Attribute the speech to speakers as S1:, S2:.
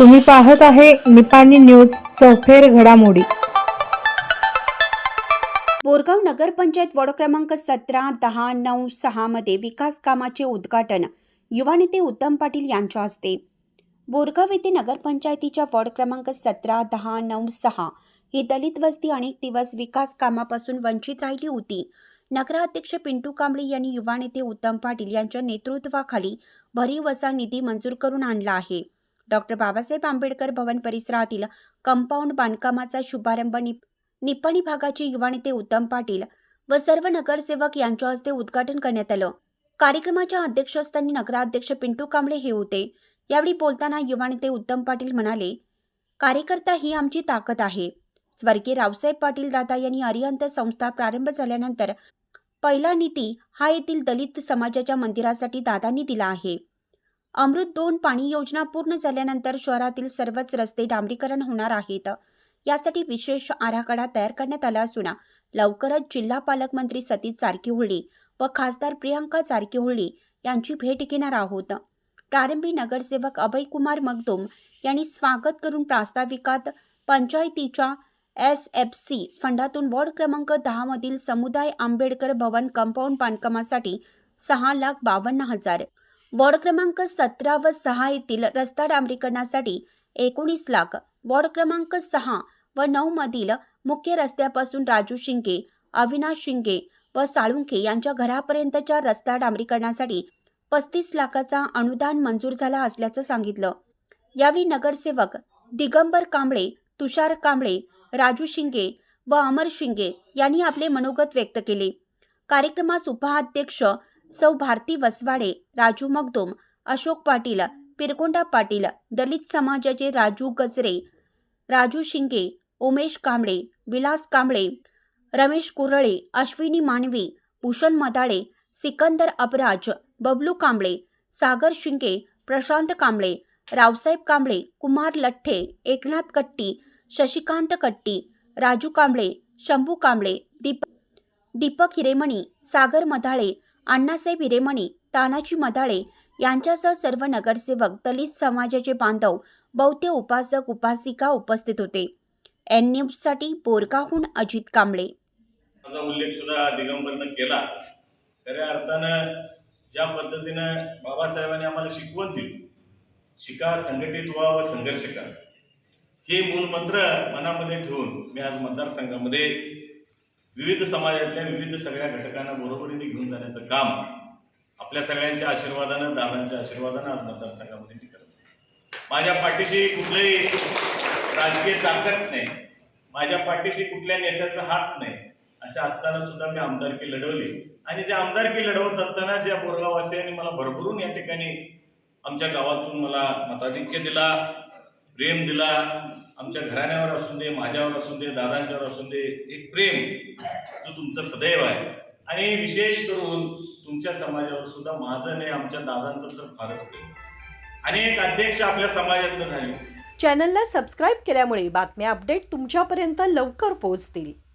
S1: तुम्ही पाहत आहे निपाणी न्यूज चौफेर घडामोडी.
S2: बोरगाव नगरपंचायत वॉर्ड क्रमांक सतरा दहा नऊ सहा मध्ये विकास कामाचे उद्घाटन युवा नेते उत्तम पाटील यांच्या हस्ते. बोरगाव येथे नगरपंचायतीच्या वॉर्ड क्रमांक सतरा दहा नऊ सहा ही दलित वस्ती अनेक दिवस विकास कामापासून वंचित राहिली होती. नगराध्यक्ष पिंटू कांबळे यांनी युवा नेते उत्तम पाटील यांच्या नेतृत्वाखाली भरीव असा निधी मंजूर करून आणला आहे. डॉक्टर बाबासाहेब आंबेडकर भवन परिसरातील कंपाऊंड बांधकामाचा शुभारंभ निप निपाणी भागाचे युवा नेते उत्तम पाटील व सर्व नगरसेवक यांच्या हस्ते उद्घाटन करण्यात आलं. कार्यक्रमाच्या अध्यक्षस्थानी नगराध्यक्ष पिंटू कांबळे हे होते. यावेळी बोलताना युवा नेते उत्तम पाटील म्हणाले कार्यकर्ता ही आमची ताकद आहे. स्वर्गीय रावसाहेब पाटील दादा यांनी अरिहंत संस्था प्रारंभ झाल्यानंतर पहिला निधी हा येथील दलित समाजाच्या मंदिरासाठी दादांनी दिला आहे. अमृत दोन पाणी योजना पूर्ण झाल्यानंतर शहरातील सर्वच रस्ते डांबरीकरण होणार आहेत. यासाठी विशेष आराखडा तयार करण्यात आला असून लवकरच जिल्हा पालकमंत्री सतीश चारकीहोळी व खासदार प्रियांका चारकीहोळी यांची भेट घेणार आहोत. प्रारंभी नगरसेवक अभयकुमार मगदुम यांनी स्वागत करून प्रास्ताविकात पंचायतीच्या एस एफ सी फंडातून वॉर्ड क्रमांक दहामधील समुदाय आंबेडकर भवन कंपाऊंड बांधकामासाठी सहा लाख बावन्न हजार वॉर्ड क्रमांक सतरा व सहा येथील रस्ता डांबरीकरणासाठी एकोणीस लाख. वॉर्ड क्रमांक सहा व नऊ मधील मुख्य रस्त्यापासून राजू शिंगे अविनाश शिंगे व साळुंखे यांच्या घरापर्यंतच्या रस्ता डांबरीकरणासाठी पस्तीस लाखाचा अनुदान मंजूर झाला असल्याचं सांगितलं. यावेळी नगरसेवक दिगंबर कांबळे तुषार कांबळे राजू शिंगे व अमर शिंगे यांनी आपले मनोगत व्यक्त केले. कार्यक्रमास उपाध्यक्ष सौ भारती वसवाडे राजू मगदुम अशोक पाटील पिरकोंडा पाटील दलित समाजाचे राजू गजरे राजू शिंगे उमेश कांबळे विलास कांबळे रमेश कुरळे अश्विनी मानवी भूषण मदाळे सिकंदर अपराज बबलू कांबळे सागर शिंगे प्रशांत कांबळे रावसाहेब कांबळे कुमार लठ्ठे एकनाथ कट्टी शशिकांत कट्टी राजू कांबळे शंभू कांबळे दीप दीपक हिरेमणी सागर मधाळे अण्णासाहेब हिरेमणी तानाजी मधाळे यांच्यासह सर्व नगरसेवक दलित समाजाचे बांधव बौद्ध उपासक उपासिका उपस्थित होते. एन न्यूजसाठी बोरगाहून अजित कांबळे.
S3: माझा उल्लेख सुद्धा दिगंबरनं केला. खऱ्या अर्थानं ज्या पद्धतीनं बाबासाहेबांनी आम्हाला शिकवण दिली शिका संघटित व्हा व संघर्ष करा. हे मूलमंत्र मनामध्ये ठेवून मी आज मतदारसंघामध्ये विविध समाजातल्या विविध सगळ्या घटकांना बरोबरीने घेऊन जाण्याचं काम आपल्या सगळ्यांच्या आशीर्वादानं दादांच्या आशीर्वादानं आज मतदारसंघामध्ये मी करतो माझ्या पाठीशी कुठलंही राजकीय ताकद नाही. माझ्या पाठीशी कुठल्या नेत्याचा हात नाही. अशा असताना सुद्धा मी आमदारकी लढवली. आणि त्या आमदारकी लढवत असताना ज्या बोरगाववासियांनी मला भरभरून या ठिकाणी आमच्या गावातून मला मताधिक्य दिला प्रेम दिला आमच्या घराण्यावर असून दे माझ्यावर असून दे दादांच्यावर असून दे एक प्रेम जो तुमचा सदैव आहे. आणि विशेष करून तुमच्या समाजावर सुद्धा माझं नाही आमच्या दादांचं तर फारच प्रेम एक अध्यक्ष आपल्या समाजातलं झाले.
S4: चॅनलला सबस्क्राईब केल्यामुळे बातम्या अपडेट तुमच्यापर्यंत लवकर पोहोचतील.